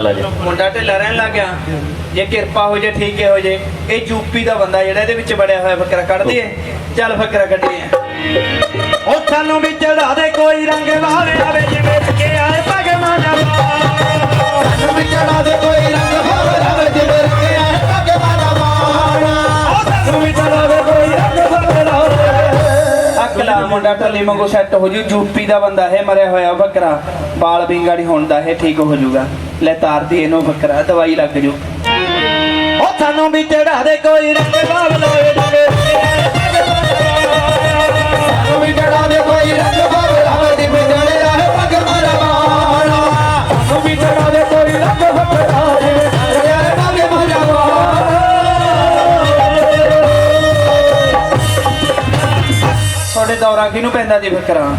ਮੁੰਡਾ ਢਿੱਲਾ ਰਹਿਣ ਲੱਗ ਗਿਆ। ਜੇ ਕਿਰਪਾ ਹੋ ਜੇ ਠੀਕ ਹੋ ਜੇ। ਇਹ ਯੂਪੀ ਦਾ ਬੰਦਾ ਜਿਹੜਾ ਇਹਦੇ ਵਿੱਚ ਬੜਿਆ ਹੋਇਆ ਫਕਰਾ ਕੱਢ ਦਈਏ ਚੱਲ ਫਕਰਾ ਕੱਢੀਏ। ਉਹ ਸਾਨੂੰ ਵੀ ਚੜਾ ਦੇ ਕੋਈ ਰੰਗ ਵਾਲੇ ਆਵੇ ਜਿਵੇਂ ਕਿ ਆਏ ਭਗਵਾਨ ਦਾ ਸਾਨੂੰ ਵੀ ਚੜਾ ਦੇ ਕੋਈ ਰੰਗ ਹੋਰ ਰਵੇ ਜਿਵੇਂ ਰੰਗਿਆ ਹੈ ਪੱਗ ਮਾਰਾ ਮਾਣਾ ਉਹ ਸਾਨੂੰ ਵੀ ਚੜਾ ਦੇ ਕੋਈ ਰੰਗ ਵਾਲੇ ਆਵੇ ਅਕਲਾ ਮੁੰਡਾ ਢੱਲੀ ਵਾਂਗੂ ਸੈੱਟ ਹੋ ਜੂ। ਯੂਪੀ ਦਾ ਬੰਦਾ ਹੈ ਮਰਿਆ ਹੋਇਆ ਫਕਰਾ। ਬਾਲ ਬਿੰਗਾੜੀ ਹੋਣ ਦਾ ਇਹ ਠੀਕ ਹੋ ਜੂਗਾ ਲੈ ਤਾਰ ਦੀ ਇਹਨੂੰ ਫਕਰਾ ਦਵਾਈ ਲੱਗ ਜੂ। ਉਹ ਸਾਨੂੰ ਵੀ ਚੜਾ ਦੇ, ਕੋਈ ਰੰਗ ਵਾਲੇ ਆਵੇ ਜਿਵੇਂ। ਸਾਨੂੰ ਵੀ ਚੜਾ ਦੇ, ਕੋਈ ਰੰਗ ਹੋਰ ਰਵੇ ਜਿਵੇਂ ਜੜਿਆ ਹੈ ਪੱਗ ਮਾਰਾ ਮਾਣਾ ਸਾਨੂੰ ਵੀ ਚੜਾ ਦੇ, ਕੋਈ ਰੰਗ ਵਾਲੇ ਤੁਹਾਡੇ ਦੌਰਾ ਕਿਹਨੂੰ ਪੈਂਦਾ ਜੀ ਫਕਰਾ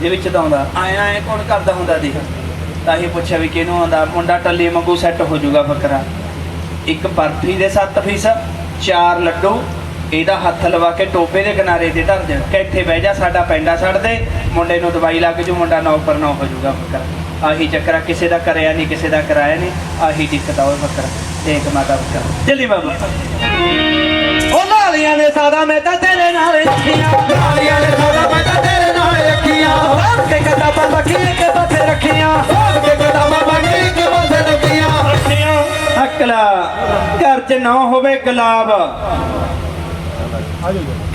ਇਹਦੇ ਵਿੱਚ ਤਾਂ ਆਉਂਦਾ। ਆਏ ਆਏ ਕੌਣ ਕਰਦਾ ਹੁੰਦਾ ਦੇਖ। ਤਾਂ ਹੀ ਪੁੱਛਿਆ ਵੀ ਕਿਹਨੂੰ ਆਉਂਦਾ। ਮੁੰਡਾ ਟੱਲੀ ਵਾਂਗੂ ਸੈੱਟ ਹੋ ਜਾਊਗਾ ਫਕਰਾ ਇੱਕ ਬਰਫੀ ਦੇ 7 ਪੀਸ ਚਾਰ ਲੱਡੂ, ਇਹਦਾ ਹੱਥ ਲਵਾ ਕੇ ਟੋਬੇ ਦੇ ਕਿਨਾਰੇ ਤੇ ਧਰ ਦੇ ਕਿ ਇੱਥੇ ਬਹਿ ਜਾ, ਸਾਡਾ ਪੈਂਡਾ ਛੱਡ ਦੇ। ਮੁੰਡੇ ਨੂੰ ਦਵਾਈ ਲੱਗ ਜੂ, ਮੁੰਡਾ ਨੌ ਪਰ ਨੌ ਹੋ ਜਾਊਗਾ ਫਕਰਾ ਆਹੀ ਚੱਕਰਾ ਕਿਸੇ ਦਾ ਕਰਿਆ ਨਹੀਂ, ਕਿਸੇ ਦਾ ਕਰਾਇਆ ਨਹੀਂ। ਆਹੀ ਦਿੱਕਤ ਆ ਬੱਕਰਾ। ਫਕਰਾ ਦੇਖ ਮਾਤਾ ਫਕਰਾ ਚੱਲੀ ਬਾਬਾ। ਉਹ ਲਾਲੀਆਂ ਨੇ ਸਾਦਾ, ਮੈਂ ਤਾਂ ਤੇਰੇ ਨਾਲ ਰੱਖੀਆਂ। ਨੇ ਰੱਖੀਆਂ ਆਪ ਕੇ ਕਿਤਾਬਾਂ ਬੱਕੀਆਂ ਕੇ ਪਾਸੇ ਰੱਖੀਆਂ ਸੋਧ ਕੇ ਕਦਮਾਂ ਬਣੀ ਕਿ ਬੰਦੇ ਰੱਖੀਆਂ। ਰੱਖੀਆਂ। ਅਕਲਾ ਘਰ 'ਚ ਨਾ ਹੋਵੇ ਗੁਲਾਬ।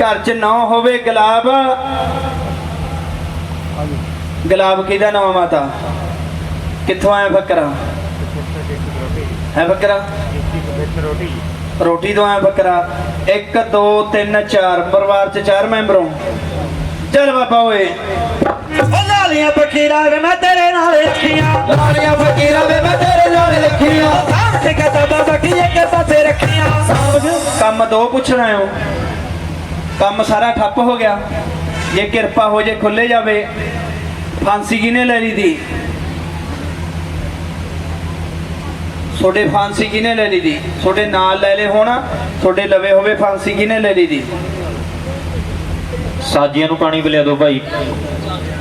ਘਰ 'ਚ ਨਾ ਹੋਵੇ ਗੁਲਾਬ। ਗੁਲਾਬ ਕਿਹਦਾ ਨਾਮ ਮਾਤਾ? ਕਿੱਥੋਂ ਆਇਆ ਫਕਰਾ ਹੈ ਰੋਟੀ ਤੋਂ ਆਇਆ ਫਕਰਾ 1 2 3 4 ਪਰਿਵਾਰ 'ਚ ਚਾਰ ਮੈਂਬਰ ਹੋ। ਚੱਲ ਬਾਬਾ ਓਏ। ਉਹ ਲਾਲੀਆਂ ਬਖੀਰਾ ਵੇ, ਮੈਂ ਤੇਰੇ ਨਾਲ ਰੱਖੀਆਂ। ਲਾਲੀਆਂ ਫਕੀਰਾਂ ਵੇ, ਮੈਂ ਤੇਰੇ ਨਾਲ ਰੱਖੀਆਂ। ਆਪ ਕੇ ਕਿਤਾਬਾਂ ਬੱਕੀਆਂ ਕੇ ਪਾਸੇ ਰੱਖੀਆਂ। ਕੰਮ ਦੋ ਪੁੱਛਣਾ ਹੋ ਕੰਮ ਸਾਰਾ ਠੱਪ ਹੋ ਗਿਆ। ਜੇ ਕਿਰਪਾ ਹੋ ਜੇ ਖੁੱਲੇ ਜਾਵੇ, ਫਾਂਸੀ ਕਿਨੇ ਲੈ ਲਈ ਦੀ? ਤੁਹਾਡੇ ਫਾਂਸੀ ਕਿਨੇ ਲੈ ਲਈ ਦੀ? ਤੁਹਾਡੇ ਨਾਲ ਲੈ ਲੈ ਹੋਣਾ, ਤੁਹਾਡੇ ਲਵੇ ਹੋਵੇ ਫਾਂਸੀ ਕਿਨੇ ਲੈ ਲਈ ਦੀ? ਸਾਜੀਆਂ ਨੂੰ ਪਾਣੀ ਪਿਲਾ ਦਿਓ ਭਾਈ।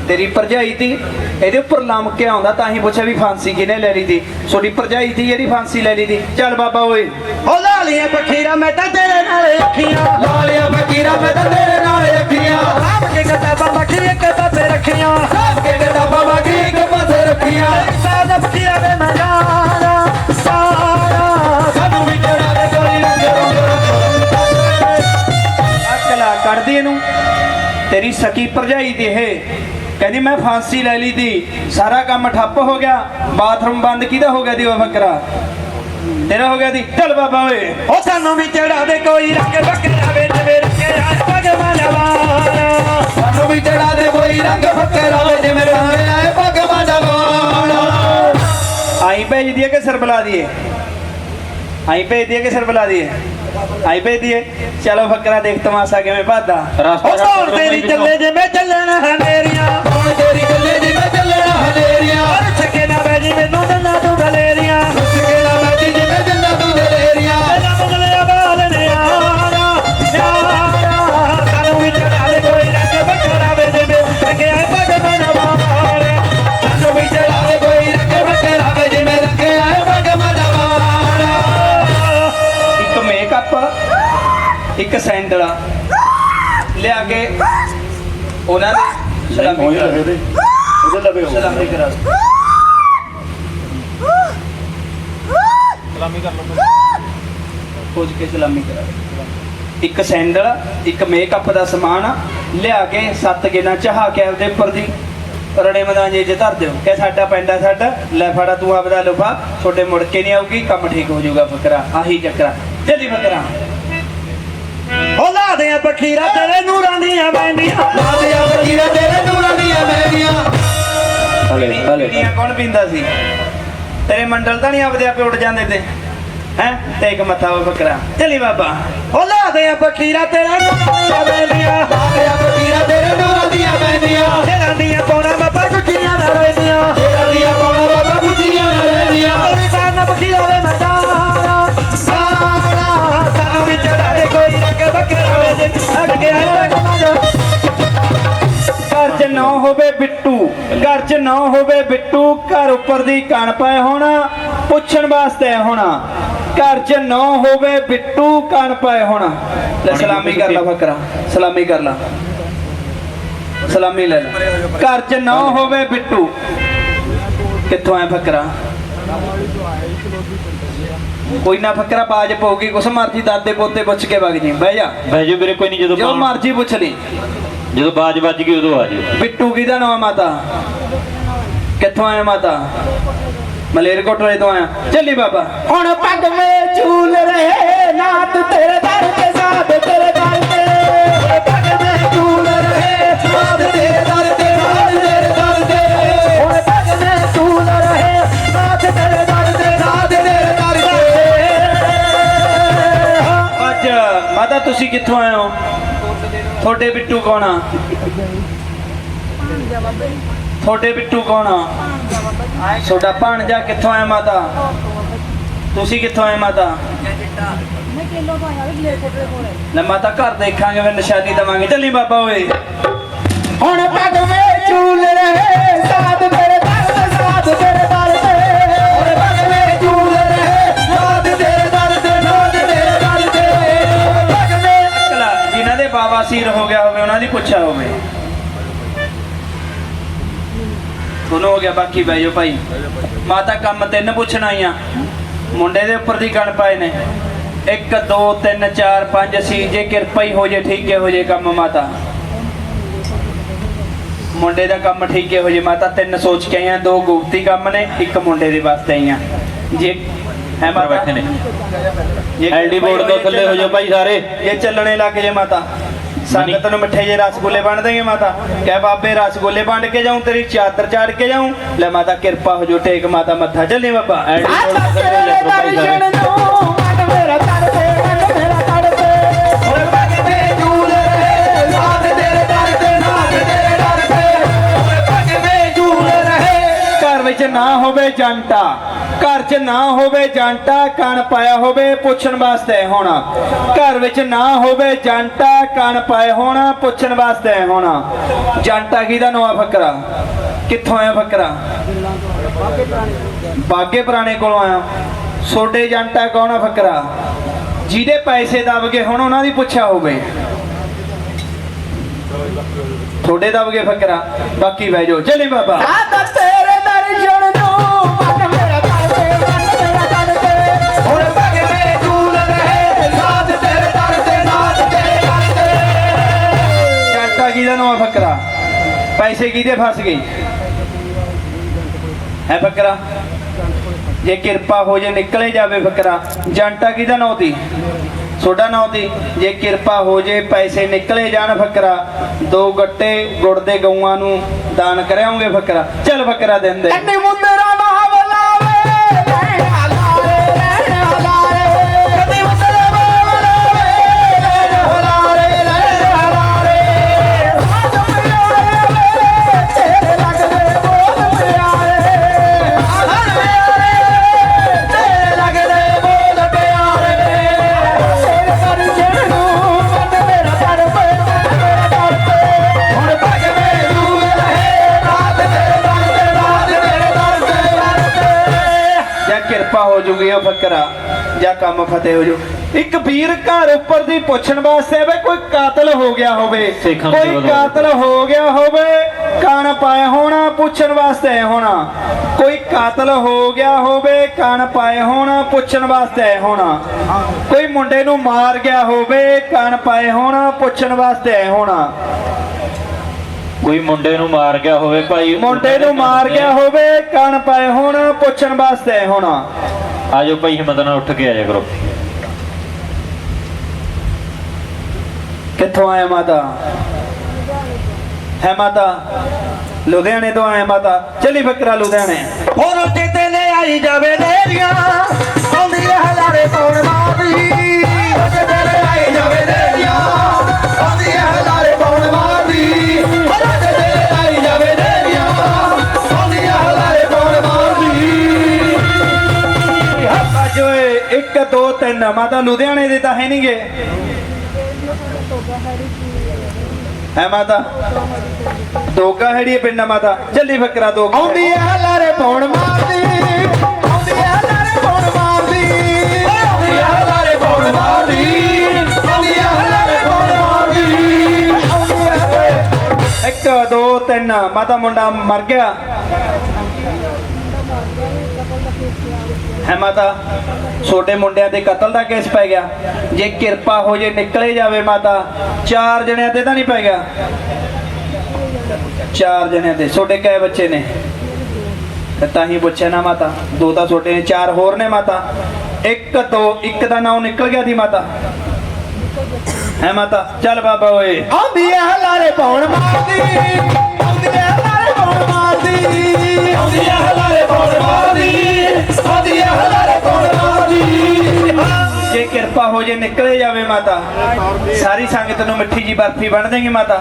ਤੇਰੀ ਭਰਜਾਈ ਤੀ? ਇਹਦੇ ਉੱਪਰ ਲੰਮ ਕੇ ਆਉਂਦਾ ਤਾਂ ਹੀ ਪੁੱਛਿਆ ਵੀ ਫਾਂਸੀ ਕਿਨੇ ਲੈ ਲਈ ਦੀ ਤੁਹਾਡੀ ਭਰਜਾਈ ਤੀ ਜਿਹੜੀ ਫਾਂਸੀ ਲੈ ਲਈ ਦੀ ਚੱਲ ਬਾਬਾ ਓਏ। ਉਹ ਲਾਲੀਆਂ ਬਖੀਰਾ ਮੈਂ ਤਾਂ ਤੇਰੇ ਨਾਲ ਰੱਖੀਆਂ। ਲਾਲੀਆਂ ਫਕੀਰਾਂ ਮੈਂ ਤਾਂ ਤੇਰੇ ਨਾਲ ਰੱਖੀਆਂ। ਆਪ ਕੇ ਕਿਤਾਬਾਂ ਬੱਕੀਆਂ ਕੇ ਪਾਸੇ ਰੱਖੀਆਂ। ਸੋਧ ਕੇ ਕਦਮਾਂ ਬਣੀ ਕਿ ਬੰਦੇ ਰੱਖੀਆਂ। ਸਾਦਾ ਬਖੀਰਾ ਵੇ ਮੈਂ ਸਕੀ ਭਰਜਾਈ ਦੀ ਇਹ। ਕਹਿੰਦੀ ਮੈਂ ਫਾਂਸੀ ਲੈ ਲਈ ਦੀ। ਸਾਰਾ ਕੰਮ ਠੱਪ ਹੋ ਗਿਆ। ਬਾਥਰੂਮ ਬੰਦ ਕਿਹਦਾ ਹੋ ਗਿਆ ਦੀ ਉਹ ਫਕਰਾ ਤੇਰਾ ਹੋ ਗਿਆ ਦੀ। ਚੱਲ ਬਾਬਾ ਓਏ। ਉਹ ਸਾਨੂੰ ਵੀ ਚੜਾ ਦੇ ਕੋਈ ਰੰਗ ਬੱਕਰਾ ਵੇ ਜਿਵੇਂ ਰੱਖਿਆ ਭਗਵਾਨ ਵਾਲਾ ਸਾਨੂੰ ਵੀ ਚੜਾ ਦੇ ਕੋਈ ਰੰਗ ਫਕੀਰਾਂ ਵੇ ਜਿਵੇਂ ਰੰਗਿਆ ਹੈ ਮਾਰਾ ਮਾਣਾ ਆਈ ਭੇਜ ਦੀਏ ਕਿ ਸਰ ਬੁਲਾ ਦੀਏ ਆਈ ਭੇਜ ਦੀਏ ਕਿ ਸਰ ਬੁਲਾ ਦੀਏ ਆਈ ਭੇਜ ਦੀਏ ਚਲੋ ਫਕਰਾ ਦੇਖ ਤਮਾਸ਼ਾ ਕਿਵੇਂ ਭੱਦਾ ਉਹ ਕੌਣ ਤੇਰੀ ਚੱਲੇ ਜਿਵੇਂ ਚੱਲਣਾ ਹਨੇਰੀਆਂ। ਹੁਣ ਤੇਰੀ ਗੱਲੇ ਦੀ ਮੈਂ ਚੱਲਣਾ ਹਨੇਰੀਆਂ। ਔਰ ਛੱਕੇ ਨਾ ਵੇ ਜਿਵੇਂ ਨੂੰ ਦੰਨਾ ਤੂੰ ਗਲੇਰੀਆਂ ਇੱਕ ਸੈਂਡਲ ਲਿਆ ਕੇ ਉਹਨਾਂ ਦੇ ਸਲਾਮੀ ਕਰਾ ਉਹਦੇ ਲਵੇ ਹੋ ਸਲਾਮੀ ਕਰਾ ਖੋਜ ਕੇ ਸਲਾਮੀ ਕਰਾ ਇੱਕ ਸੈਂਡਲ ਇੱਕ ਮੇਕਅਪ ਦਾ ਸਮਾਨ ਲਿਆ ਕੇ ਸੱਤ ਗਿਨਾ ਚਾਹ ਕੇ ਆਪਦੇ ਉੱਪਰ ਦੀ ਰੜੇ ਮਦਾਂਜੇ ਚ ਧਰ ਦਿਓ। ਕਿ ਸਾਡਾ ਪੈਂਡਾ ਸਾਡਾ। ਲੈ ਫੜਾ ਤੂੰ ਆਪਦਾ ਲੁਫਾ। ਤੁਹਾਡੇ ਮੁੜ ਕੇ ਨਹੀਂ ਆਊਗੀ ਕੰਮ ਠੀਕ ਹੋ ਜਾਊਗਾ ਫਕਰਾ ਆਹੀ ਚੱਕਰਾ। ਜਲਦੀ ਫਕਰਾ ਉਹ ਲਾ ਦੇ ਬਖੀਰਾ ਤੇਰੇ ਨੂਰਾਂ ਦੀਆਂ ਵੈਂਦੀਆਂ ਲਾਲੀਆਂ ਫਕੀਰਾਂ ਤੇਰੇ ਨੂਰਾਂ ਦੀਆਂ ਮਹਿੰਦੀਆਂ ਹਲੇ ਹਲੇ। ਬੀੜੀਆਂ ਕੌਣ ਪੀਂਦਾ ਸੀ? ਤੇਰੇ ਮੰਡਲ ਤਾਂ ਨਹੀਂ ਆਪਦੇ ਆਪੇ ਉੱਡ ਜਾਂਦੇ ਤੇ। ਹੈ? ਤੇ ਇੱਕ ਮੱਥਾ ਉਹ ਫਕਰਾ ਚਲੀ ਬਾਬਾ। ਉਹ ਲਾ ਦੇ ਬਖੀਰਾ ਤੇਰੇ ਨੂਰਾਂ ਦੀਆਂ ਵੈਂਦੀਆਂ ਲਾਲੀਆਂ ਫਕੀਰਾਂ ਤੇਰੇ ਨੂਰਾਂ ਦੀਆਂ ਮਹਿੰਦੀਆਂ ਤੇਰਾਂ ਦੀਆਂ ਪੌਣਾ ਬਾਬਾ ਕੁੱਟੀਆਂ ਨਾ ਰਹਿੰਦੀਆਂ। ਤੇਰਾ ਦੀਆਂ ਪਾਉਣਾ ਬਾਬਾ ਬੁੱਝੀਆਂ ਰਹਿੰਦੀਆਂ। ਔਰ ਸਾਨ ਬਖੀਰਾ ਵੇ ਮੈਂ ਘਰ 'ਚ ਨਾ ਹੋਵੇ ਬਿੱਟੂ ਘਰ 'ਚ ਨਾ ਹੋਵੇ ਬਿੱਟੂ ਘਰ ਉੱਪਰ ਦੀ ਕਣ ਪਏ ਹੋਣਾ ਪੁੱਛਣ ਵਾਸਤੇ ਹੋਣਾ। ਘਰ 'ਚ ਨਾ ਹੋਵੇ ਬਿੱਟੂ ਕਣ ਪਏ ਹੋਣਾ। ਲੈ ਸਲਾਮੀ ਕਰ ਲਾ ਫਕਰਾ ਸਲਾਮੀ ਕਰ ਲਾ। ਸਲਾਮੀ ਲੈ ਲੈ। ਘਰ 'ਚ ਨਾ ਹੋਵੇ ਬਿੱਟੂ। ਕਿੱਥੋਂ ਆਇਆ ਫਕਰਾ ਕੋਈ ਨਾ ਫਕਰਾ ਬਾਜ ਪਊਗੀ ਕੁਛ ਮਰਜ਼ੀ ਦਾਦੇ ਪੋਤੇ ਪੁੱਛ ਕੇ ਵਗ ਜੀ। ਬਹਿ ਜਾ। ਬਹਿ ਜਾਓ ਵੀਰੇ ਕੋਈ ਨਹੀਂ ਜਦੋਂ ਜੋ ਬਾਣ- ਮਰਜ਼ੀ ਪੁੱਛ ਲਈ। ਜਦੋਂ ਬਾਜ ਵੱਜ ਗਈ ਉਦੋਂ ਆ ਜਾਓ ਬਿੱਟੂ ਕਿਹਦਾ ਨਾਮ ਮਾਤਾ? ਕਿੱਥੋਂ ਆਇਆ ਮਾਤਾ? ਮਲੇਰਕੋਟਲੇ ਤੋਂ ਆਇਆ। ਚੱਲੀ ਬਾਬਾ। ਹੁਣ ਪੱਗ ਮੇ ਝੂਲ ਰਹੇ ਨਾਤ ਤੇਰੇ ਦਰ ਤੇ ਸਾਧ ਤੇਰੇ ਦਰ ਤੇ। ਪੱਗ ਮੇ ਝੂਲ ਰਹੇ ਨਾਤ ਤੇਰੇ ਦਰ ਤੁਸੀਂ ਕਿੱਥੋਂ ਆਏ ਹੋ? ਤੁਹਾਡੇ ਬਿੱਟੂ ਕੌਣ ਆ? ਤੁਹਾਡੇ ਬਿੱਟੂ ਕੌਣ ਆ? ਤੁਹਾਡਾ ਭਾਣਜਾ ਕਿੱਥੋਂ ਆਇਆ ਮਾਤਾ? ਤੁਸੀਂ ਕਿੱਥੋਂ ਆਏ ਮਾਤਾ? ਮੈਂ ਕਿਲੋ ਤੋਂ ਆਇਆ ਵੀ ਕੋਟੇ ਕੋਲੇ ਲੈ ਮਾਤਾ ਘਰ ਦੇਖਾਂਗੇ, ਫਿਰ ਨਿਸ਼ਾਨੀ ਦਵਾਂਗੇ। ਚੱਲੀ ਬਾਬਾ ਓਏ। ਹੁਣ ਪੱਗ ਮੇ ਰਹੇ ਸਾਧ ਤੇਰੇ ਦਰ ਸਾਧ ਤੇਰੇ ਦੇ ਬਾਬਾ ਸੀਰ ਹੋ ਗਿਆ ਹੋਵੇ ਉਹਨਾਂ ਦੀ ਪੁੱਛਿਆ ਹੋਵੇ। ਤੁਹਾਨੂੰ ਹੋ ਗਿਆ ਬਾਕੀ ਬਹਿ ਜਾਓ ਭਾਈ। ਮਾਤਾ ਕੰਮ ਤਿੰਨ ਪੁੱਛਣ ਆਈਆਂ। ਮੁੰਡੇ ਦੇ ਉੱਪਰ ਦੀ ਗਣ ਪਾਏ ਨੇ। 1 2 3 4 5 ਸੀ ਜੇ ਕਿਰਪਾ ਹੀ ਹੋ ਜੇ ਠੀਕ ਹੈ ਜੇ ਕੰਮ ਮਾਤਾ। ਮੁੰਡੇ ਦਾ ਕੰਮ ਠੀਕ ਹੈ ਜੇ ਮਾਤਾ ਤਿੰਨ ਸੋਚ ਕੇ ਆਈਆਂ ਦੋ ਗੁਪਤੀ ਕੰਮ ਨੇ ਇੱਕ ਮੁੰਡੇ ਦੇ ਵਾਸਤੇ ਆਈਆਂ। ਜੇ ਹੈ ਮਾਤਾ? ਬੈਠੇ ਨੇ। ਜੇ ਐਲਡੀ ਬੋਰਡ ਤੋਂ ਜੇ ਥੱਲੇ ਹੋ ਜਾਓ ਭਾਈ ਸਾਰੇ। ਇਹ ਚੱਲਣੇ ਲੱਗ ਜੇ ਮਾਤਾ। ਸੰਗਤ ਨੂੰ ਮਿੱਠੇ ਜੇ ਰਸਗੁੱਲੇ ਬਣ ਦੇਂਗੇ ਮਾਤਾ। ਕਹਿ ਬਾਬੇ ਰਸਗੁੱਲੇ ਵੰਡ ਕੇ ਜਾਉਂ ਤੇਰੀ ਚਾਦਰ ਚਾੜ ਕੇ ਜਾਉਂ ਲੈ ਮਾਤਾ ਕਿਰਪਾ ਹੋ ਜੋ ਟੇਕ ਮਾਤਾ ਮੱਥਾ ਚੱਲੇ ਬਾਬਾ। ਦਰਸ਼ਨ ਨੂੰ ਮਨ ਮੇਰਾ ਮਨ ਮੇਰਾ ਸਾਧ ਤੇਰੇ ਤੇਰੇ ਰਹੇ ਘਰ ਵਿੱਚ ਨਾ ਹੋਵੇ ਜੰਟਾ ਘਰ 'ਚ ਨਾ ਹੋਵੇ ਜੰਟਾ ਕਣ ਪਾਇਆ ਹੋਵੇ ਪੁੱਛਣ ਵਾਸਤੇ ਹੋਣਾ। ਘਰ ਵਿੱਚ ਨਾ ਹੋਵੇ ਜੰਟਾ ਕਣ ਪਾਏ ਹੋਣਾ, ਪੁੱਛਣ ਵਾਸਤੇ ਹੋਣਾ। ਜੰਟਾ ਕਿਹਦਾ ਨਵਾਂ ਫਕਰਾ? ਕਿੱਥੋਂ ਆਇਆ ਫਕਰਾ? ਬਾਗੇ ਪੁਰਾਣੇ ਕੋਲੋਂ ਆਇਆ। ਸੋਡੇ ਜੰਟਾ ਕੌਣ ਆ ਫਕਰਾ? ਜਿਹਦੇ ਪੈਸੇ ਦਬ ਗਏ ਹੁਣ ਉਹਨਾਂ ਦੀ ਪੁੱਛਿਆ ਹੋਵੇ। ਤੁਹਾਡੇ ਦਬ ਗਏ ਫਕਰਾ। ਬਾਕੀ ਬਹਿ ਜਾਓ। ਚੱਲੀ ਬਾਬਾ। ਸਾਧ ਤੇਰੇ ਦਰਸ਼ਨ ਜੰਟਾ ਕਿਹਦਾ ਨਵਾਂ ਪੈਸੇ ਕਿਹਦੇ ਫਸ ਗਏ? ਹੈ ਫਕਰਾ ਜੇ ਕਿਰਪਾ ਹੋ ਜੇ ਨਿਕਲੇ ਜਾਵੇ ਫਕਰਾ ਜੰਟਾ ਕਿਹਦਾ ਨਾਂ ਤੀ ਤੁਹਾਡਾ ਨਾਂ ਤੀ ਜੇ ਕਿਰਪਾ ਹੋ ਜੇ ਪੈਸੇ ਨਿਕਲੇ ਜਾਣ ਫਕਰਾ ਦੋ ਗੱਟੇ ਗੁੜ ਦੇ ਗਊਆਂ ਨੂੰ ਦਾਨ ਕਰਿਆਉਂਗੇ ਫਕਰਾ ਚੱਲ ਫਕਰਾ ਦਿੰਦੇ ਉਹ ਫਕਰਾ ਜਾਂ ਕੰਮ ਫਤਿਹ ਹੋ ਜੂ ਇੱਕ ਵੀਰ ਘਰ ਉੱਪਰ ਦੀ ਪੁੱਛਣ ਵਾਸਤੇ ਵੇ ਕੋਈ ਕਾਤਲ ਹੋ ਗਿਆ ਹੋਵੇ ਕੋਈ ਕਾਤਲ ਹੋ ਗਿਆ ਹੋਵੇ ਕਣ ਪਾਏ ਹੋਣਾ ਪੁੱਛਣ ਵਾਸਤੇ ਹੋਣਾ। ਕੋਈ ਕਾਤਲ ਹੋ ਗਿਆ ਹੋਵੇ ਕਣ ਪਾਏ ਹੋਣਾ ਪੁੱਛਣ ਵਾਸਤੇ ਹੋਣਾ। ਕੋਈ ਮੁੰਡੇ ਨੂੰ ਮਾਰ ਗਿਆ ਹੋਵੇ ਕਣ ਪਾਏ ਹੋਣਾ ਪੁੱਛਣ ਵਾਸਤੇ ਹੋਣਾ। ਕੋਈ ਮੁੰਡੇ ਨੂੰ ਮਾਰ ਗਿਆ ਹੋਵੇ ਭਾਈ ਮੁੰਡੇ ਨੂੰ ਮਾਰ ਗਿਆ ਹੋਵੇ ਕਣ ਪਾਏ ਹੋਣਾ ਪੁੱਛਣ ਵਾਸਤੇ ਹੋਣਾ। ਆਜੋ ਭਾਈ ਹਿੰਮਤ ਨਾਲ ਉੱਠ ਕੇ ਆਇਆ ਕਰੋ। ਕਿੱਥੋਂ ਆਇਆ ਮਾਤਾ? ਹੈ ਮਾਤਾ ਲੁਧਿਆਣੇ ਤੋਂ ਆਇਆ ਮਾਤਾ। ਚੱਲੀ ਫਕਰਾ ਲੁਧਿਆਣੇ। ਹੋਰ ਕਿਤੇ ਲੈ ਆਈ ਜਾਵੇ ਨੇਰੀਆਂ ਆਉਂਦੀ ਹੈ ਹਲਾਰੇ ਪਾਉਣ ਮਾਰਦੀ ਕਿਤੇ 2 3 ਮਾਤਾ ਲੁਧਿਆਣੇ ਦੇ ਤਾਂ ਹੈ ਨਹੀਂਗੇ। ਹੈ ਮਾਤਾ। ਦੋਗਾ ਹੈੜੀ ਪਿੰਡਾ ਮਾਤਾ। ਚੱਲੀ ਫਕਰਾ ਦੋ ਆਉਂਦੀ ਐ ਲਾਰੇ ਪਾਉਣ ਮਾਰਦੀ। ਆਉਂਦੀ ਐ ਲਾਰੇ ਪਾਉਣ ਮਾਰਦੀ। ਆਉਂਦੀ ਐ ਲਾਰੇ ਪਾਉਣ ਮਾਰਦੀ। ਆਉਂਦੀ ਐ ਲਾਰੇ ਪਾਉਣ ਮਾਰਦੀ। ਆਉਂਦੀ ਐ ਇੱਕ ਦੋ ਤਿੰਨ। ਮਾਤਾ ਮੁੰਡਾ ਮਰ ਗਿਆ। ਹੈ ਮਾਤਾ ਛੋਟੇ ਮੁੰਡਿਆਂ ਤੇ ਕਤਲ ਦਾ ਕੇਸ ਪੈ ਗਿਆ। ਜੇ ਕਿਰਪਾ ਹੋ ਜੇ ਨਿਕਲੇ ਜਾਵੇ ਮਾਤਾ ਚਾਰ ਜਣਿਆਂ ਤੇ ਤਾਂ ਨਹੀਂ ਪੈ ਗਿਆ। ਚਾਰ ਜਣਿਆਂ ਤੇ ਛੋਟੇ ਕੈ ਬੱਚੇ ਨੇ। ਤੇ ਤਾਂ ਹੀ ਪੁੱਛਿਆ ਨਾ ਮਾਤਾ ਦੋ ਤਾਂ ਛੋਟੇ ਨੇ ਚਾਰ ਹੋਰ ਨੇ ਮਾਤਾ। ਇੱਕ ਦੋ ਇੱਕ ਦਾ ਨਾਮ ਨਿਕਲ ਗਿਆ ਦੀ ਮਾਤਾ। ਹੈ ਮਾਤਾ ਚੱਲ ਬਾਬਾ ਓਏ। ਆਉਂਦੀ ਐ ਲਾਰੇ ਪਾਉਣ ਮਾਰਦੀ ਆਉਂਦੀ ਐ ਲਾਰੇ ਪਾਉਣ ਮਾਰਦੀ। ਆਉਂਦੀ ਐ ਜੇ ਕਿਰਪਾ ਹੋ ਜੇ ਨਿਕਲੇ ਜਾਵੇ ਮਾਤਾ, ਸਾਰੀ ਸੰਗਤ ਨੂੰ ਮਿੱਠੀ ਜੀ ਬਰਫੀ ਬਣ ਦੇਗੀ ਮਾਤਾ।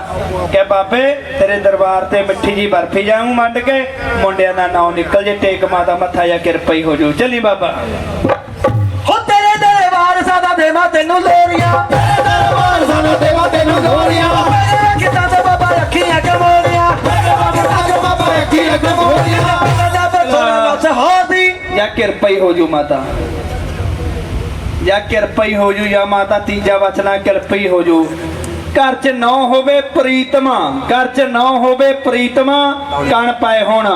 ਕਹਿ ਬਾਬੇ, ਤੇਰੇ ਦਰਬਾਰ ਤੇ ਮਿੱਠੀ ਜੀ ਬਰਫੀ ਜਾਊਂ ਮੰਡ ਕੇ, ਮੁੰਡਿਆਂ ਦਾ ਨਾਂ ਨਿਕਲ ਜੇ ਟੇਕ ਮਾਤਾ ਮੱਥਾ ਜਾਂ ਕਿਰਪਾ ਹੀ ਹੋ ਜਾਊ। ਚੱਲੀ ਬਾਬਾ। ਹੋ ਤੇਰੇ ਦਰਬਾਰ ਸਾਦਾ ਦੇਵਾ ਤੈਨੂੰ ਲੋਰੀਆਂ। ਤੇਰੇ ਦਰਬਾਰ ਸਾਦਾ ਦੇਵਾ ਤੈਨੂੰ ਲੋਰੀਆਂ। ਕਿਦਾਂ ਦਾ ਬਾਬਾ ਅੱਖੀਆਂ ਕਮੋਰੀਆਂ ਕਿਦਾਂ ਬਾਬਾ ਅੱਖੀਆਂ ਕਮੋਰੀਆਂ ਕਿਦਾਂ ਦਾ ਬਸ ਹੋਦੀ ਜਾਂ ਕਿਰਪਾ ਹੀ ਹੋ ਜਾਊ ਮਾਤਾ। ਜਾਂ ਕਿਰਪਾ ਹੀ ਜਾਂ ਮਾਤਾ ਤੀਜਾ ਵਚਨਾ ਕਿਰਪਾ ਹੀ ਜਾਊ ਘਰ 'ਚ ਨਾ ਹੋਵੇ ਪ੍ਰੀਤਮਾ ਘਰ 'ਚ ਨਾ ਹੋਵੇ ਪ੍ਰੀਤਮਾ ਕਣ ਪਾਏ ਹੋਣਾ।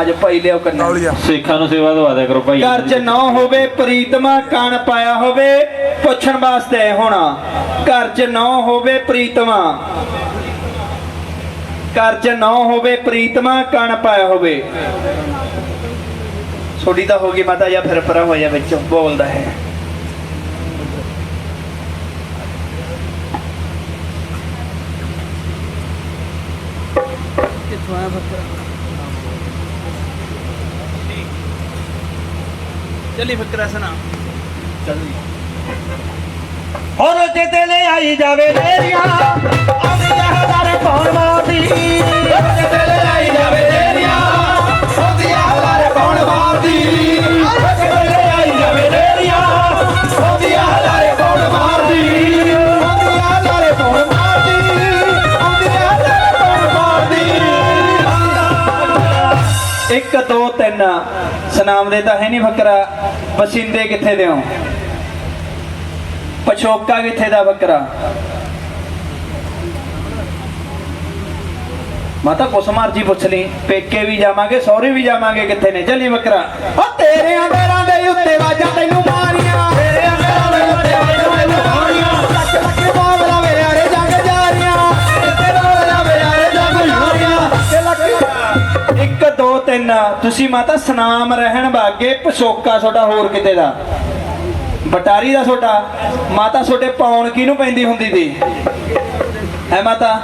ਅੱਜ ਭਾਈ ਲਿਓ ਕੰਨਾਂ ਸਿੱਖਾਂ ਨੂੰ ਸੇਵਾ ਦਵਾ ਦਿਆ ਕਰੋ ਭਾਈ। ਘਰ 'ਚ ਨਾ ਹੋਵੇ ਪ੍ਰੀਤਮਾ ਕਣ ਪਾਇਆ ਹੋਵੇ ਪੁੱਛਣ ਵਾਸਤੇ ਹੋਣਾ। ਘਰ 'ਚ ਨਾ ਹੋਵੇ ਪ੍ਰੀਤਮਾ ਘਰ 'ਚ ਨਾ ਹੋਵੇ ਪ੍ਰੀਤਮਾ ਕਣ ਪਾਇਆ ਹੋਵੇ। ਛੋਟੀ ਤਾਂ ਹੋ ਗਈ ਮਾਤਾ ਜਾਂ ਫਿਰ ਪਰਾਂ ਹੋਇਆ ਵਿੱਚ ਬੋਲਦਾ ਹੈ। ਚੱਲੀ ਫਕਰਾ ਸੁਣਾ ਚੱਲੀ। ਹੋਰ ਜਿੱਤੇ ਲੈ ਆਈ ਜਾਵੇ ਤੇਰੀਆਂ ਆਉਂਦੀ ਹਜ਼ਾਰੇ ਮਾਰਦੀ ਜਿੱਤੇ ਲੈ ਆਈ ਜਾਵੇ ਤੇਰੀਆਂ ਆਉਂਦੀ ਹਜ਼ਾਰੇ ਪਾਉਣ ਮਾਰਦੀ ਜਿੱਤੇ ਲੈ ਆਈ ਜਾਵੇ ਤੇਰੀਆਂ ਆਉਂਦੀ ਹਜ਼ਾਰੇ ਪਾਉਣ ਮਾਰਦੀ ਆਉਂਦੀ ਹਜ਼ਾਰੇ ਪਾਉਣ ਮਾਰਦੀ ਆਉਂਦੀ ਹਜ਼ਾਰੇ ਪਾਉਣ ਮਾਰਦੀ ਇੱਕ, ਦੋ, ਤਿੰਨ। ਸਨਾਮ ਦੇ ਤਾਂ ਹੈ ਨਹੀਂ ਫਕਰਾ ਬਸਿੰਦੇ ਕਿੱਥੇ ਦੇ ਹੋ ਪਛੋਕਾ ਕਿੱਥੇ ਦਾ ਬੱਕਰਾ? ਮਾਤਾ ਕੁਛ ਮਰਜ਼ੀ ਪੁੱਛ ਲਈ। ਪੇਕੇ ਵੀ ਜਾਵਾਂਗੇ, ਸਹੁਰੇ ਵੀ ਜਾਵਾਂਗੇ, ਕਿੱਥੇ ਨੇ? ਚੱਲੀ ਬੱਕਰਾ। ਓ ਤੇਰੇ ਅੰਦਰਾਂ ਦੇ ਉੱਤੇ ਵਾਜਾਂ ਤੈਨੂੰ ਮਾਰੀਆਂ। ਤੇਰੇ ਅੰਦਰਾਂ ਦੇ ਉੱਤੇ ਵਾਜਾਂ ਤੈਨੂੰ ਮਾਰੀਆਂ। ਲੱਖ ਲੱਖ ਬਾਬਲਾ ਵੇ ਯਾਰੇ ਜੱਗ ਜਾਰੀਆਂ। ਤੇ ਬਾਬਲਾ ਵੇ ਯਾਰੇ ਜੱਗ ਜਾਰੀਆਂ। ਤੇ ਲੱਖ ਇੱਕ, ਦੋ, ਤਿੰਨ। ਤੁਸੀਂ ਮਾਤਾ ਸਨਾਮ ਰਹਿਣ ਬਾਗੇ ਪਛੋਕਾ ਤੁਹਾਡਾ ਹੋਰ ਕਿਤੇ ਦਾ? ਬਟਾਰੀ ਦਾ ਤੁਹਾਡਾ? ਮਾਤਾ ਤੁਹਾਡੇ ਪਾਉਣ ਕਿਹਨੂੰ ਪੈਂਦੀ ਹੁੰਦੀ ਸੀ? ਹੈ ਮਾਤਾ?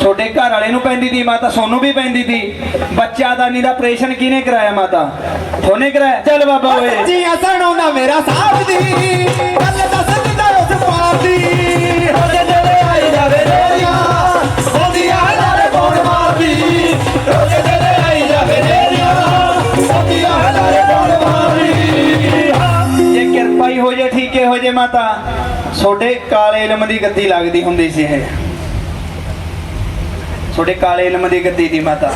ਤੁਹਾਡੇ ਘਰ ਵਾਲੇ ਨੂੰ ਪੈਂਦੀ ਸੀ ਮਾਤਾ ਸੋਨੂੰ ਵੀ ਪੈਂਦੀ ਸੀ ਬੱਚਾ ਦਾਨੀ ਦਾ ਆਪਰੇਸ਼ਨ ਕਿਹਨੇ ਕਰਾਇਆ ਮਾਤਾ? ਥੋਨੇ ਕਰਾਇਆ? ਚੱਲ ਬਾਬਾ ਓਏ। ਜੀ ਸੁਣਾਉਂਦਾ ਮੇਰਾ ਸਾਥ ਦੀ। ਗੱਲ ਦੱਸ ਦਿੰਦਾ ਉਸ ਪਾਰ ਦੀ। ਰੋਜੇ ਜਿਹੜੇ ਆਈ ਜਾਵੇ ਰੇਰੀਆਂ ਉਹਦੀ ਹਲਾਰੇ ਪਾਉਣ ਮਾਰਦੀ। ਰੋਜੇ ਜਿਹੜੇ ਆਈ ਜਾਵੇ ਰੇਰੀਆਂ ਉਹਦੀ ਹਲਾਰੇ ਪਾਉਣ ਮਾਰਦੀ। ਜੇ ਕਿਰਪਾ ਹੀ ਹੋ ਜੇ ਠੀਕੇ ਹੋ ਜੇ ਮਾਤਾ। ਤੁਹਾਡੇ ਕਾਲੇ ਇਲਮ ਦੀ ਗੱਦੀ ਲੱਗਦੀ ਹੁੰਦੀ ਸੀ ਇਹ। ਤੁਹਾਡੇ ਕਾਲੇ ਇਲਮ ਦੀ ਗੱਦੀ ਦੀ ਮਾਤਾ।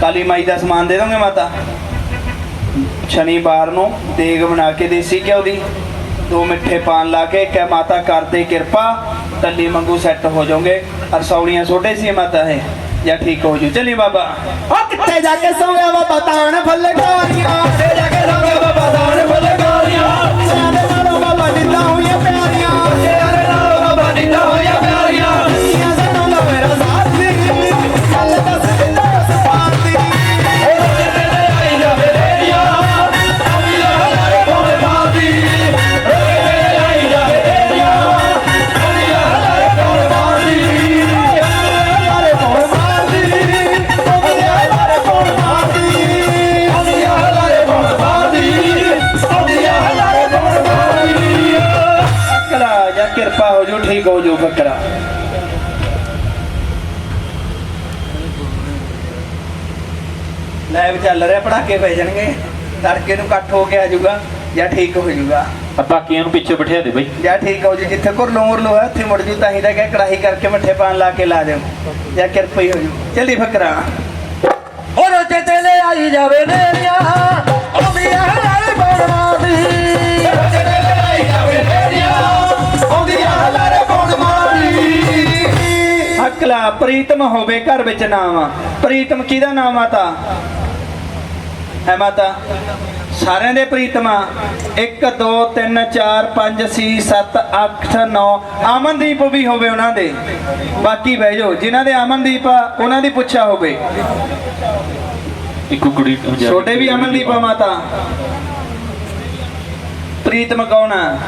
ਕਾਲੀ ਮਾਈ ਦਾ ਸਮਾਨ ਦੇ ਦੋਗੇ ਮਾਤਾ? ਸ਼ਨੀਵਾਰ ਨੂੰ ਦੇਗ ਬਣਾ ਕੇ ਦੇਸੀ ਘਿਓ ਦੀ। ਦੋ ਮਿੱਠੇ ਪਾਨ ਲਾ ਕੇ ਕਹਿ, ਮਾਤਾ ਕਰਦੇ ਕਿਰਪਾ, ਤੱਲੀ ਮੰਗੂ ਸੈੱਟ ਹੋ ਜਾਓਗੇ। ਰਸੌਲੀਆਂ ਛੋਟੇ ਸੀ ਮਾਤਾ ਇਹ, ਜਾਂ ਠੀਕ ਹੋ ਜੂ? ਚੱਲੀ ਬਾਬਾ। ਓ ਕਿੱਥੇ ਜਾ ਕੇ ਸੋਇਆ ਬਾਬਾ? ਤਾਣ ਫੁੱਲਕਾਰੀਆਂ ਕਿੱਥੇ ਕਿਰਪਾ ਹੋ ਜੂ ਠੀਕ ਹੋ ਜੂ ਬੱਕਰਾ। ਲਾਈਵ ਚੱਲ ਰਿਹਾ ਪੜਾਕੇ ਪੈ ਜਾਣਗੇ। ਤੜਕੇ ਨੂੰ ਇਕੱਠ ਹੋ ਕੇ ਆ ਜਾਊਗਾ ਜਾਂ ਠੀਕ ਹੋ ਜਾਊਗਾ। ਆ ਬਾਕੀਆਂ ਨੂੰ ਪਿੱਛੇ ਬਿਠਾ ਦੇ ਬਈ। ਜਾਂ ਠੀਕ ਹੋ ਜੀ ਜਿੱਥੇ ਘੁਰਲੋ ਮੁਰਲੋ ਹੈ ਉੱਥੇ ਮੁੜ ਜੂ ਤਾਂ ਹੀ ਤਾਂ ਕਿ ਕੜਾਹੀ ਕਰਕੇ ਮੱਠੇ ਪਾਣ ਲਾ ਕੇ ਲਾ ਦਿਓ ਜਾਂ ਕਿਰਪਈ ਹੋ ਜੂ ਚੱਲੀ ਫਕਰਾ ਹੋਰ ਚੇਤੇ ਲੈ ਆਈ ਜਾਵੇ ਨੇਰੀਆਂ ਆਉਂਦੀ ਹੈ ਹਲਾਰੇ ਬੋੜਵਾ ਦੀ ਹਕਲਾ ਪ੍ਰੀਤਮ ਹੋਵੇ ਘਰ ਵਿੱਚ ਨਾਮ। ਪ੍ਰੀਤਮ ਕਿਹਦਾ ਨਾਮ ਆ ਤਾ ਹੈ ਮਾਤਾ? ਸਾਰਿਆਂ ਦੇ ਪ੍ਰੀਤਮਾ 1 2 3 4 5 6 7 8 9 ਅਮਨਦੀਪ ਵੀ ਹੋਵੇ ਉਹਨਾਂ ਦੇ। ਬਾਕੀ ਬਹਿ ਜਾਓ। ਜਿਨ੍ਹਾਂ ਦੇ ਅਮਨਦੀਪ ਆ ਉਹਨਾਂ ਦੀ ਪੁੱਛਿਆ ਹੋਵੇ। ਇੱਕ ਕੁੜੀ ਛੋਟੇ ਵੀ ਅਮਨਦੀਪ ਆ ਮਾਤਾ। ਪ੍ਰੀਤਮ ਕੌਣ ਆ?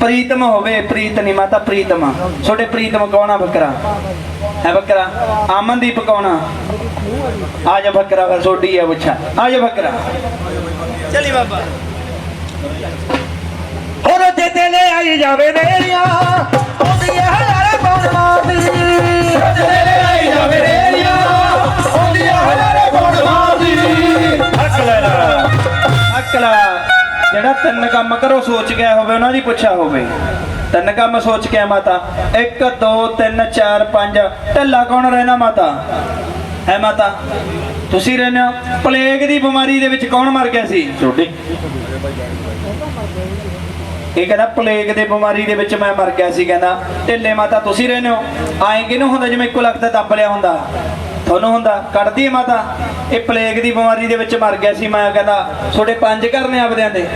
ਪ੍ਰੀਤਮ ਹੋਵੇ ਪ੍ਰੀਤ ਨਹੀਂ ਮਾਤਾ ਪ੍ਰੀਤਮ। ਛੋਟੇ ਪ੍ਰੀਤਮ ਕੌਣ ਬੱਕਰਾ? ਹੈ ਬੱਕਰਾ? ਅਮਨਦੀਪ ਕੌਣ ਆ? ਜਾ ਬੱਕਰਾ ਫਿਰ ਛੋਟੀ ਆ ਪੁੱਛਾ। ਆ ਜਾ ਬੱਕਰਾ। ਚਲੀ ਬਾਬਾ। ਹੋਰ ਚੇਤੇ ਲੈ ਆਈ ਜਾਵੇ ਨੇਰੀਆਂ ਆਉਂਦੀ ਹੈ ਹਲਾਰੇ ਬੋੜਵਾ ਦੀ ਜਿਹੜੇ ਲੜਾਈ ਜਾਵੇ ਨੇਰੀਆਂ ਆਉਂਦੀਆਂ ਹਲਾਰੇ ਪੌਣ ਮਾਰੀ ਅਕਲਾ ਜਿਹੜਾ ਤਿੰਨ ਕੰਮ ਕਰੋ ਸੋਚ ਗਿਆ ਹੋਵੇ ਉਹਨਾਂ ਦੀ ਪੁੱਛਿਆ ਹੋਵੇ। ਤਿੰਨ ਕੰਮ ਸੋਚ ਕੇ ਮਾਤਾ। 1 2 3 4 5 ਢੱਲਾ ਕੌਣ ਰਹਿਣਾ ਮਾਤਾ? ਹੈ ਮਾਤਾ ਤੁਸੀਂ ਰਹਿੰਦੇ ਹੋ। ਪਲੇਗ ਦੀ ਬਿਮਾਰੀ ਦੇ ਵਿੱਚ ਕੌਣ ਮਰ ਗਿਆ ਸੀ? ਛੋਟੇ। ਇਹ ਕਹਿੰਦਾ ਪਲੇਗ ਦੇ ਬਿਮਾਰੀ ਦੇ ਵਿੱਚ ਮੈਂ ਮਰ ਗਿਆ ਸੀ। ਕਹਿੰਦਾ ਢਿੱਲੇ ਮਾਤਾ ਤੁਸੀਂ ਰਹਿੰਦੇ ਹੋ। ਆਏ ਕਿਹਨੂੰ ਹੁੰਦਾ ਜਿਵੇਂ ਇੱਕੋ ਲੱਖ ਦਾ ਦੱਬ ਲਿਆ ਹੁੰਦਾ? ਤੁਹਾਨੂੰ ਹੁੰਦਾ ਕੱਢਦੀ ਹੈ ਮਾਤਾ। ਇਹ ਪਲੇਗ ਦੀ ਬਿਮਾਰੀ ਦੇ ਵਿੱਚ ਮਰ ਗਿਆ ਸੀ ਮੈਂ ਕਹਿੰਦਾ ਤੁਹਾਡੇ ਪੰਜ ਘਰ ਨੇ ਆਪਦਿਆਂ ਦੇ।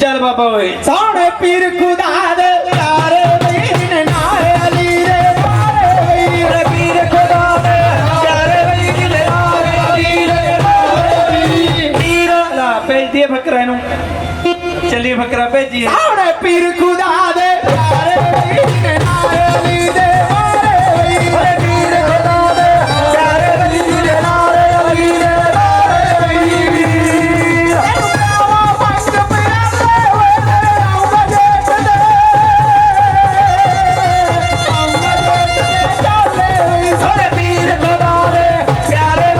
ਚੱਲ ਬਾਬਾ ਓਏ। ਸੋਹਣੇ ਪੀਰ ਖੁਦਾ ਦੇ ਨਾਏ ਅਲੀ ਵੀਰ ਪੀਰ ਖੁਦਾ ਨਾਏ ਅਲੀ ਲਾ ਹੈ ਫਕਰਾ ਨੂੰ ਚੱਲੀ ਫਕਰਾ ਭੇਜੀਏ। ਸੋਹਣੇ ਪੀਰ ਖੁਦਾ